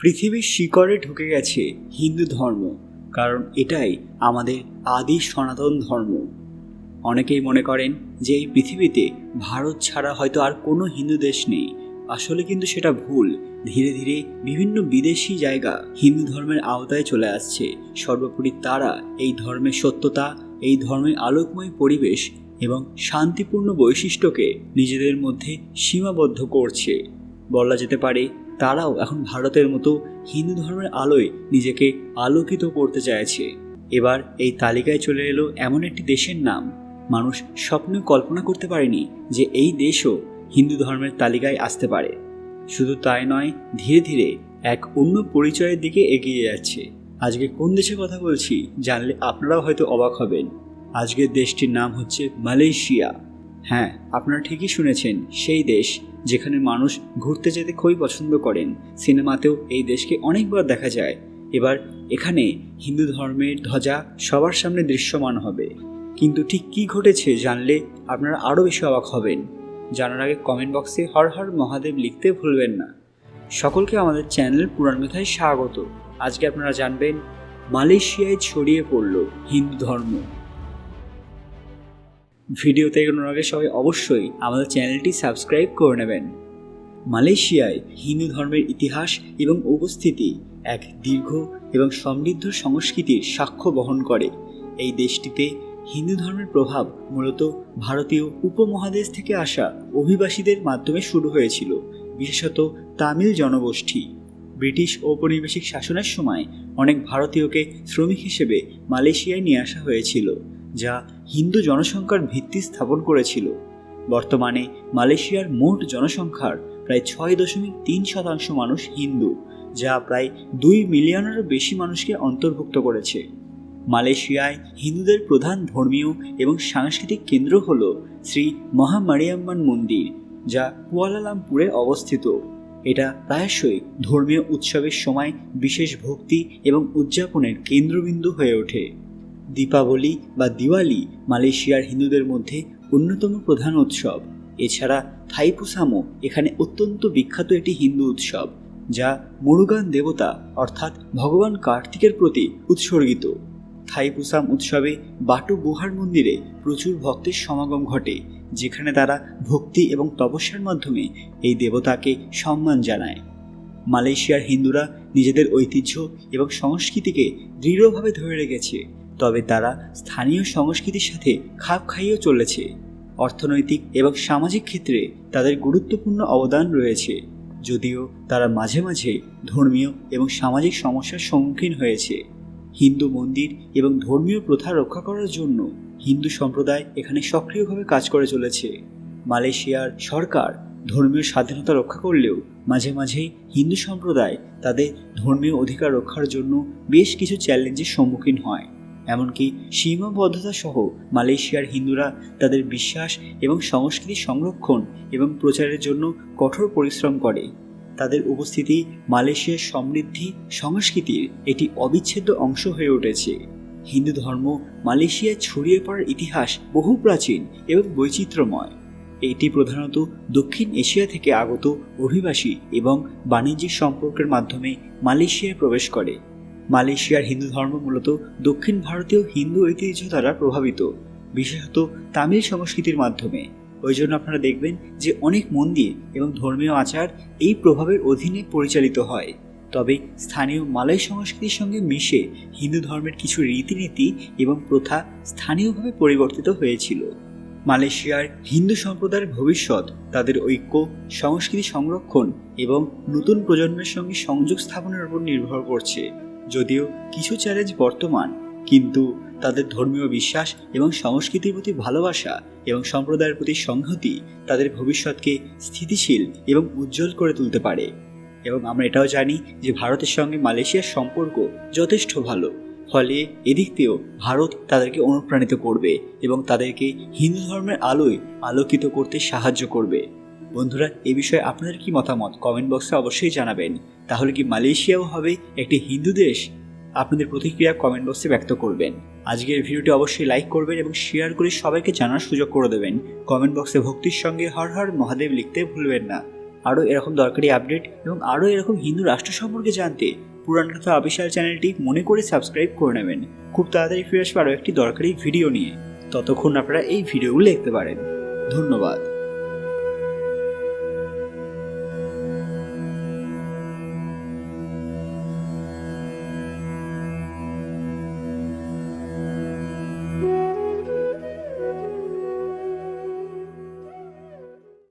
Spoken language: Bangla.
পৃথিবীর শিকড়ে ঢুকে গেছে হিন্দু ধর্ম, কারণ এটাই আমাদের আদি সনাতন ধর্ম। অনেকেই মনে করেন যে এই পৃথিবীতে ভারত ছাড়া হয়তো আর কোনো হিন্দু দেশ নেই। আসলে কিন্তু সেটা ভুল। ধীরে ধীরে বিভিন্ন বিদেশি জায়গা হিন্দু ধর্মের আওতায় চলে আসছে। সর্বোপরি তারা এই ধর্মের সত্যতা, এই ধর্মের আলোকময় পরিবেশ এবং শান্তিপূর্ণ বৈশিষ্ট্যকে নিজেদের মধ্যে সীমাবদ্ধ করছে। বলা যেতে পারে তারাও এখন ভারতের মতো হিন্দু ধর্মের আলোয় নিজেকে আলোকিত করতে চাইছে। এবার এই তালিকায় চলে এলো এমন একটি দেশের নাম। মানুষ স্বপ্নে কল্পনা করতে পারেনি যে এই দেশও হিন্দু ধর্মের তালিকায় আসতে পারে। শুধু তাই নয়, ধীরে ধীরে এক অন্য পরিচয়ের দিকে এগিয়ে যাচ্ছে। আজকে কোন দেশের কথা বলছি জানলে আপনারাও হয়তো অবাক হবেন। আজকের দেশটির নাম হচ্ছে মালয়েশিয়া। হ্যাঁ আপনারা ঠিকই শুনেছেন, সেই দেশ যেখানে মানুষ ঘুরতে যেতে খুবই পছন্দ করেন, সিনেমাতেও এই দেশকে অনেকবার দেখা যায়। এবার এখানে হিন্দু ধর্মের ধ্বজা সবার সামনে দৃশ্যমান হবে। কিন্তু ঠিক কী ঘটেছে জানলে আপনারা আরও বেশি অবাক হবেন। জানার আগে কমেন্ট বক্সে হর হর মহাদেব লিখতে ভুলবেন না। সকলকে আমাদের চ্যানেল পুরাণ কথায় স্বাগত। আজকে আপনারা জানবেন, মালয়েশিয়ায় ছড়িয়ে পড়ল হিন্দু ধর্ম। ভিডিওতে এগোনোর আগে সবাই অবশ্যই আমাদের চ্যানেলটি সাবস্ক্রাইব করে নেবেন। মালয়েশিয়ায় হিন্দু ধর্মের ইতিহাস এবং উপস্থিতি এক দীর্ঘ এবং সমৃদ্ধ সংস্কৃতির সাক্ষ্য বহন করে। এই দেশটিতে হিন্দু ধর্মের প্রভাব মূলত ভারতীয় উপমহাদেশ থেকে আসা অভিবাসীদের মাধ্যমে শুরু হয়েছিল, বিশেষত তামিল জনগোষ্ঠী। ব্রিটিশ ঔপনিবেশিক শাসনের সময় অনেক ভারতীয়কে শ্রমিক হিসেবে মালয়েশিয়ায় নিয়ে আসা হয়েছিল। যা হিন্দু জনসংখ্যার ভিত্তি স্থাপন করেছিল। বর্তমানে মালয়েশিয়ার মোট জনসংখ্যার প্রায় ছয় দশমিক তিন শতাংশ মানুষ হিন্দু, যা প্রায় দুই মিলিয়নেরও বেশি মানুষকে অন্তর্ভুক্ত করেছে। মালয়েশিয়ায় হিন্দুদের প্রধান ধর্মীয় এবং সাংস্কৃতিক কেন্দ্র হল শ্রী মহামারিয়াম্মান মন্দির, যা কুয়ালালামপুরে অবস্থিত। এটা প্রায়শই ধর্মীয় উৎসবের সময় বিশেষ ভক্তি এবং উদযাপনের কেন্দ্রবিন্দু হয়ে ওঠে। দীপাবলি বা দিওয়ালি মালয়েশিয়ার হিন্দুদের মধ্যে অন্যতম প্রধান উৎসব। এছাড়া থাইপুসামো এখানে অত্যন্ত বিখ্যাত একটি হিন্দু উৎসব, যা মুরুগান দেবতা অর্থাৎ ভগবান কার্তিকের প্রতি উৎসর্গিত। থাইপুসাম উৎসবে বাটু গুহার মন্দিরে প্রচুর ভক্তের সমাগম ঘটে, যেখানে তারা ভক্তি এবং তপস্যার মাধ্যমে এই দেবতাকে সম্মান জানায়। মালয়েশিয়ার হিন্দুরা নিজেদের ঐতিহ্য এবং সংস্কৃতিকে দৃঢ়ভাবে ধরে রেখেছে। তবে তারা স্থানীয় সংস্কৃতির সাথে খাপ খাইয়েও চলেছে। অর্থনৈতিক এবং সামাজিক ক্ষেত্রে তাদের গুরুত্বপূর্ণ অবদান রয়েছে, যদিও তারা মাঝে মাঝে ধর্মীয় এবং সামাজিক সমস্যার সম্মুখীন হয়েছে। হিন্দু মন্দির এবং ধর্মীয় প্রথা রক্ষা করার জন্য হিন্দু সম্প্রদায় এখানে সক্রিয়ভাবে কাজ করে চলেছে। মালয়েশিয়ার সরকার ধর্মীয় স্বাধীনতা রক্ষা করলেও মাঝে মাঝেই হিন্দু সম্প্রদায় তাদের ধর্মীয় অধিকার রক্ষার জন্য বেশ কিছু চ্যালেঞ্জের সম্মুখীন হয়। এমনকি সীমাবদ্ধতা সহ মালয়েশিয়ার হিন্দুরা তাদের বিশ্বাস এবং সংস্কৃতি সংরক্ষণ এবং প্রচারের জন্য কঠোর পরিশ্রম করে। তাদের উপস্থিতি মালয়েশিয়ার সমৃদ্ধি, সংস্কৃতির একটি অবিচ্ছেদ্য অংশ হয়ে উঠেছে। হিন্দু ধর্ম মালয়েশিয়ায় ছড়িয়ে পড়ার ইতিহাস বহু প্রাচীন এবং বৈচিত্র্যময়। এটি প্রধানত দক্ষিণ এশিয়া থেকে আগত অভিবাসী এবং বাণিজ্যিক সম্পর্কের মাধ্যমে মালয়েশিয়ায় প্রবেশ করে। মালয়েশিয়ার হিন্দু ধর্ম মূলত দক্ষিণ ভারতীয় হিন্দু ঐতিহ্য দ্বারা প্রভাবিত, বিশেষত তামিল সংস্কৃতির মাধ্যমে। ওই জন্য আপনারা দেখবেন যে অনেক মন্দির এবং ধর্মীয় আচার এই প্রভাবের অধীনে পরিচালিত হয়। তবে স্থানীয় মালয় সংস্কৃতির সঙ্গে মিশে হিন্দু ধর্মের কিছু রীতিনীতি এবং প্রথা স্থানীয়ভাবে পরিবর্তিত হয়েছিল। মালয়েশিয়ার হিন্দু সম্প্রদায়ের ভবিষ্যৎ, তাদের ঐক্য, সংস্কৃতি সংরক্ষণ এবং নতুন প্রজন্মের সঙ্গে সংযোগ স্থাপনের উপর নির্ভর করছে। যদিও কিছু চ্যালেঞ্জ বর্তমান, কিন্তু তাদের ধর্মীয় বিশ্বাস এবং সংস্কৃতির প্রতি ভালোবাসা এবং সম্প্রদায়ের প্রতি সংহতি তাদের ভবিষ্যৎকে স্থিতিশীল এবং উজ্জ্বল করে তুলতে পারে। এবং আমরা এটাও জানি যে ভারতের সঙ্গে মালয়েশিয়ার সম্পর্ক যথেষ্ট ভালো, ফলে এদিক দিয়েও ভারত তাদেরকে অনুপ্রাণিত করবে এবং তাদেরকে হিন্দু ধর্মের আলোয় আলোকিত করতে সাহায্য করবে। বন্ধুরা, এ বিষয়ে আপনাদের কি মতামত? কমেন্ট বক্সে অবশ্যই জানাবেন। তাহলে কি মালয়েশিয়াও হবে, একটি হিন্দু দেশ? আপনাদের প্রতিক্রিয়া কমেন্ট বক্সে ব্যক্ত করবেন। আজকের ভিডিওটি অবশ্যই লাইক করবেন এবং শেয়ার করে সবাইকে জানার সুযোগ করে দেবেন। কমেন্ট বক্সে ভক্তির সঙ্গে হর হর মহাদেব লিখতে ভুলবেন না। আরও এরকম দরকারি আপডেট এবং আরও এরকম হিন্দু রাষ্ট্র সম্পর্কে জানতে পুরাণ কথা অফিসিয়াল চ্যানেলটি মনে করে সাবস্ক্রাইব করে নেবেন। খুব তাড়াতাড়ি ফিরে আসবে আরও একটি দরকারি ভিডিও নিয়ে। ততক্ষণ আপনারা এই ভিডিওগুলো দেখতে পারেন। ধন্যবাদ।